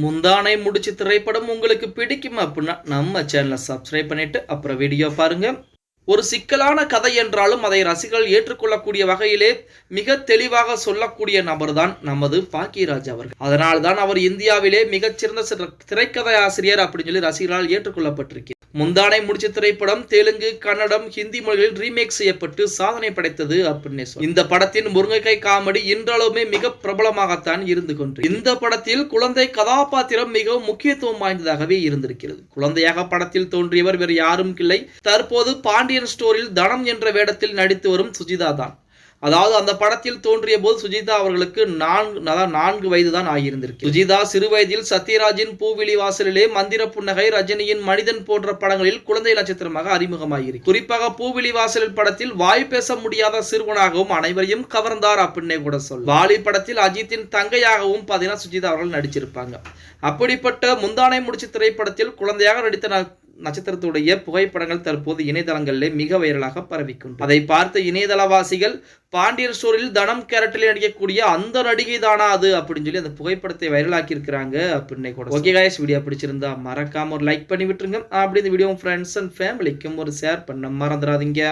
முந்தானை முடிச்சு திரைப்படம் உங்களுக்கு பிடிக்கும் அப்படின்னா நம்ம சேனலை சப்ஸ்கிரைப் பண்ணிட்டு அப்புறம் வீடியோ பாருங்க. ஒரு சிக்கலான கதை என்றாலும் அதை ரசிகர்கள் ஏற்றுக்கொள்ளக்கூடிய வகையிலே மிக தெளிவாக சொல்லக்கூடிய நபர் தான் நமது பாக்கியராஜ் அவர்கள். அதனால்தான் அவர் இந்தியாவிலே மிகச்சிறந்த சிற- திரைக்கதை ஆசிரியர் அப்படின்னு சொல்லி ரசிகர்களால் ஏற்றுக்கொள்ளப்பட்டிருக்கிறார் முந்தானை முடிச்ச திரைப்படம் தெலுங்கு கன்னடம் ஹிந்தி மொழிகளில் ரீமேக் செய்யப்பட்டு சாதனை படைத்தது அப்படின்னு சொல்லி இந்த படத்தின் முருங்கைக்காய் காமெடி இன்றளவுமே மிக பிரபலமாகத்தான் இருந்து கொண்டு இந்த படத்தில் குழந்தை கதாபாத்திரம் மிகவும் முக்கியத்துவம் வாய்ந்ததாகவே இருந்திருக்கிறது. குழந்தையாக படத்தில் தோன்றியவர் வேறு யாரும் இல்லை. தற்போது பாண்டியன் ஸ்டோரில் தனம் என்ற வேடத்தில் நடித்து வரும் சுஜிதா தான் அதாவது அந்த படத்தில் தோன்றிய போது சுஜிதா அவர்களுக்கு நான்கு அதாவது நான்கு வயது தான் ஆகியிருந்திருக்கு சுஜிதா சிறு வயதில் சத்யராஜின் பூவிழி வாசலிலே மந்திர புன்னகை ரஜினியின் மனிதன் போன்ற படங்களில் குழந்தை நட்சத்திரமாக அறிமுகமாகியிருக்கு குறிப்பாக பூவிழி வாசலில் படத்தில் வாய் பேச முடியாத சிறுவனாகவும் அனைவரையும் கவர்ந்தார் அப்படின்னே கூட சொல் வாலி படத்தில் அஜித்தின் தங்கையாகவும் பார்த்தீங்கன்னா சுஜிதா அவர்கள் நடிச்சிருப்பாங்க. அப்படிப்பட்ட முந்தானை முடிச்சு திரைப்படத்தில் குழந்தையாக நடித்த நட்சத்திரத்துடைய புகைப்படங்கள் தற்போது இணையதளங்களிலே மிக வைரலாக பரவிக்கும் அதை பார்த்த இணையதளவாசிகள் பாண்டியர் ஸ்டோரில் தனம் கேரக்டரில் நடிக்கக்கூடிய அந்த நடிகை தானா அது? அப்படின்னு சொல்லி அந்த புகைப்படத்தை வைரலாக்கி இருக்கிறாங்க அப்படின்னு கூட ஓகே காய்ஸ் வீடியோ பிடிச்சிருந்தா மறக்காம ஒரு லைக் பண்ணி விட்டுருங்க. அப்படி இந்த வீடியோ ஃப்ரெண்ட்ஸ் அண்ட் ஃபேமிலிக்கும் ஒரு ஷேர் பண்ண மறந்துடாதீங்க.